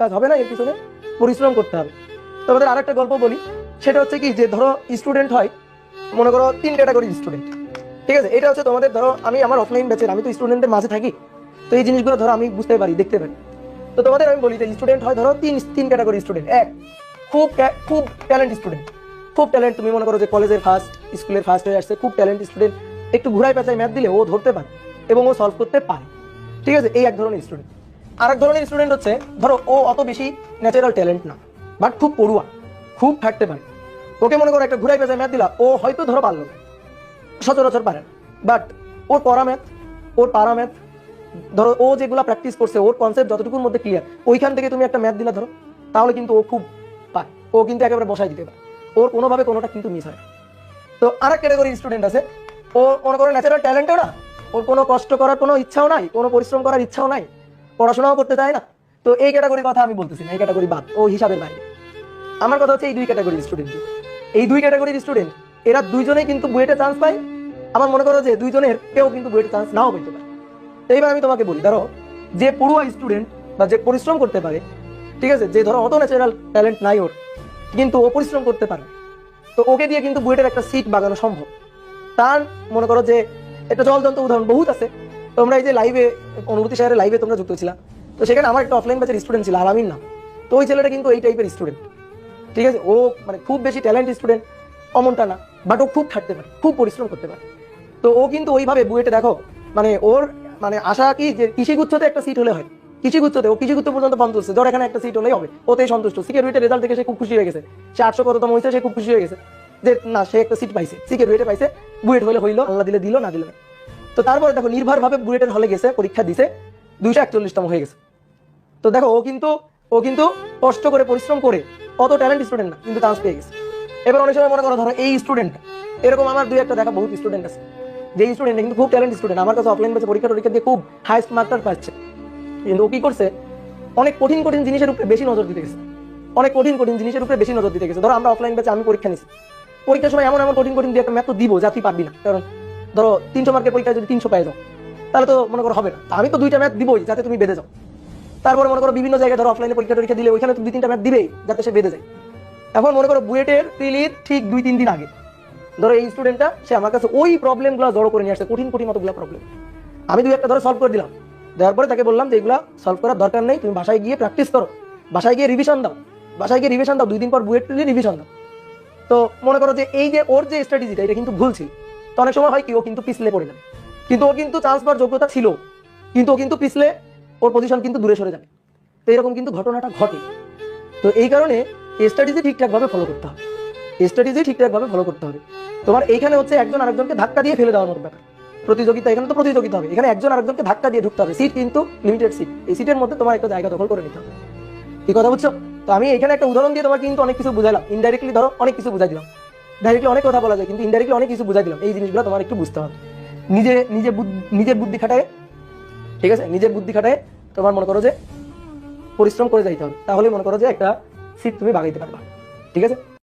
কাজ হবে না এর পিছনে পরিশ্রম করতে হবে। তোমাদের আরেকটা গল্প বলি। সেটা হচ্ছে কি যে, ধরো স্টুডেন্ট হয়, মনে করো তিন ক্যাটাগরির স্টুডেন্ট ঠিক আছে? এটা হচ্ছে তোমাদের, ধরো আমি আমার অফলাইন ব্যাচের আমি তো স্টুডেন্টদের মাঝে থাকি, তো এই জিনিসগুলো ধরো আমি বুঝতে পারি, দেখতে পারি। তো তোমাদের আমি বলি যে স্টুডেন্ট হয় ধরো তিন তিন ক্যাটাগরি স্টুডেন্ট এক, খুব খুব ট্যালেন্ট স্টুডেন্ট খুব ট্যালেন্ট তুমি মনে করো যে কলেজের ফার্স্ট স্কুলের ফার্স্ট হয়ে আসছে, খুব ট্যালেন্ট স্টুডেন্ট একটু ঘুরাই পেঁচাই ম্যাথ দিলে ও ধরতে পারে এবং ও সলভ করতে পারে। ঠিক আছে? এই এক ধরনের স্টুডেন্ট আর এক ধরনের স্টুডেন্ট হচ্ছে, ধরো ও অত বেশি ন্যাচারাল ট্যালেন্ট না বাট খুব পড়ুয়া, খুব থাকতে পারে ওকে মনে করো একটা ঘুরাই পেঁচাই ম্যাথ দিলা, ও হয়তো ধরো পারল সচরাচর পারে বাট ওর পড়া ম্যাথ ওর পারা ম্যাথ ধরো ও যেগুলো প্র্যাকটিস করছে, ওর কনসেপ্ট যতটুকুর মধ্যে ক্লিয়ার ওইখান থেকে তুমি একটা ম্যাথ দিলা ধরো, তাহলে কিন্তু ও খুব পায় ও কিন্তু একেবারে বসাই দিতে পারে। ওর কোনোভাবে কোনোটা কিন্তু মিস হয়। তো আরেক ক্যাটাগরি স্টুডেন্ট আছে, ও মনে করো ন্যাচারাল ট্যালেন্টও না, ওর কোনো কষ্ট করার কোনো ইচ্ছাও নাই, কোনো পরিশ্রম করার ইচ্ছাও নাই পড়াশোনাও করতে চায় না। তো এই ক্যাটাগরির কথা আমি বলতেছি না, এই ক্যাটাগরি বাদ, ও হিসাবের বাইরে। আমার কথা হচ্ছে এই দুই ক্যাটাগরির স্টুডেন্ট এই দুই ক্যাটাগরির স্টুডেন্ট এরা দুইজনেই কিন্তু বুয়েটে চান্স পায়। আমার মনে করো যে দুইজনের কেউ কিন্তু বুয়েটে চান্স নাও পেতে পারে। এইবার আমি তোমাকে বলি, ধরো যে পড়ুয়া স্টুডেন্ট বা যে পরিশ্রম করতে পারে, ঠিক আছে, যে ধরো অত ন্যাচারাল ট্যালেন্ট নাই ওর, কিন্তু ও পরিশ্রম করতে পারে, তো ওকে দিয়ে কিন্তু বুয়েটের একটা সিট বাগানো সম্ভব। তার মনে করো যে একটা জলদন্ত উদাহরণ বহুত আছে তোমরা এই যে লাইভে অনুভূতি শহরের লাইভে তোমরা যুক্ত ছিলা। তো সেখানে আমার একটা অফলাইন ব্যাচের স্টুডেন্ট ছিল, আলামিন নাম তো ওই ছেলেটা কিন্তু এই টাইপের স্টুডেন্ট ঠিক আছে? ও মানে খুব বেশি ট্যালেন্ট স্টুডেন্ট অমনটা না। বাট ও খুব খাটতে পারে, খুব পরিশ্রম করতে পারে। তো ও কিন্তু ওইভাবে বুয়েটে দেখো মানে ওর মানে আশা কি যে কৃষিগুচ্ছতে একটা সিট হলে হয়। কৃষিগুচ্ছতে, ও কৃষিগুচ্ছ পর্যন্ত তুলছে। ধর এখানে একটা সিট হলেই হবে। ওতেই সন্তুষ্ট। সিকিউরিটি রেজাল্ট দেখে সে খুব খুশি হয়ে গেছে। সে আটশো কততম হয়েছে, সে খুব খুশি হয়ে গেছে। যে না, সে একটা সিট পাইছে। সিকিউরিটি পাইছে, বুয়েট হলে হইল, আল্লাহ দিলে দিল, না দিল না তো তারপরে দেখো, নির্ভরভাবে বুয়েটের হলে গেছে, পরীক্ষা দিছে, দুইশো একচল্লিশতম হয়ে গেছে। তো দেখো, ও কিন্তু ও কিন্তু কষ্ট করে পরিশ্রম করে অত ট্যালেন্ট স্টুডেন্ট না, কিন্তু চান্স পেয়ে গেছে। এবার অনেক সময় মনে করো, ধরো এই স্টুডেন্টটা এরকম আমার দুই একটা দেখা, বহুত স্টুডেন্ট আছে। যে স্টুডেন্ট কিন্তু খুব ট্যালেন্ট স্টুডেন্ট আমার কাছে অফলাইন বেসে পরীক্ষা টরীক্ষা দিয়ে খুব হাইস্ট মার্কটার পাচ্ছে। কিন্তু ও কি করছে, অনেক কঠিন কঠিন জিনিসের উপরে বেশি নজর দিতে গেছে। অনেক কঠিন কঠিন জিনিসের উপরে বেশি নজর দিতে গেছে। ধরো আমরা অফলাইন বেসে আমি পরীক্ষা নিছি। পরীক্ষার সময় এমন এমন কঠিন কঠিন দিয়ে একটা ম্যাথ তো দিব, যা তুই পারবি না। কারণ ধরো, তিনশো মার্কের পরীক্ষায় যদি তিনশো পেয়ে যাও, তাহলে তো মনে করো হবে না। আমি তো দুইটা ম্যাথ দিবই, যাতে তুমি বেঁধে যাও। তারপরে মনে করো বিভিন্ন জায়গায় ধরো অফলাইনে পরীক্ষা টরীক্ষা দিলে ওইখানে তো দুই তিনটা ম্যাথ দিবেই, যাতে সে বেঁধে যায়। এখন মনে করো বুয়েটের প্রিলির ঠিক দুই তিন দিন আগে, ধরো এই স্টুডেন্টটা সে আমার কাছে ওই প্রবলেমগুলো জড়ো করে নিয়ে আসছে, কঠিন কঠিন মতগুলো প্রবলেম আমি দুই একটা ধরো সলভ করে দিলাম। দেওয়ার পরে তাকে বললাম যে এগুলো সলভ করার দরকার নেই, তুমি বাসায় গিয়ে প্র্যাকটিস করো। বাসায় গিয়ে রিভিশন দাও। বাসায় গিয়ে রিভিশন দাও, দুই দিন পর বুয়েট প্রিলি রিভিশন দাও। তো মনে করো যে এই যে ওর যে স্ট্র্যাটেজিটা এটা কিন্তু ভুল ছিল। তো অনেক সময় হয় কি, ও কিন্তু পিছলে পড়ে যাবে। কিন্তু ওর কিন্তু চান্স পাওয়ার যোগ্যতা ছিল। কিন্তু ও কিন্তু পিছলে ওর পজিশন কিন্তু দূরে সরে যাবে। তো এরকম কিন্তু ঘটনাটা ঘটে। তো এই কারণে স্ট্র্যাটেজি ঠিকঠাকভাবে ফলো করতে হবে। স্ট্র্যাটেজি ঠিকঠাকভাবে ফলো করতে হবে। তোমার এইখানে হচ্ছে একজন আরেকজনকে ধাক্কা দিয়ে ফেলে দেওয়ার মতো ব্যাপার। প্রতিযোগিতা, এখানে তো প্রতিযোগিতা হবে। এখানে একজন আরেকজনকে ধাক্কা দিয়ে ঢুকতে হবে। সিট কিন্তু লিমিটেড সিট এই সিটের মধ্যে তোমার একটা জায়গা দখল করে নিতে হবে। কি কথা বুঝছ? তো আমি এখানে একটা উদাহরণ দিয়ে তোমাকে কিন্তু অনেক কিছু বুঝাইলাম। ইনডাইরেক্টলি ধরো, অনেক কিছু বুঝাই দিলাম। ডাইরেক্টলি অনেক কথা বলা যায়, কিন্তু ইনডাইরেক্টলি অনেক কিছু বুঝাই দিলাম। এই জিনিসগুলো তোমার একটু বুঝতে হবে। নিজে নিজে নিজের বুদ্ধি খাটায়, ঠিক আছে? নিজের বুদ্ধি খাটায় তোমার মনে করো যে পরিশ্রম করে যাইতে হবে। তাহলে মনে করো যে একটা সিট তুমি বাগাইতে পারবা। ঠিক আছে?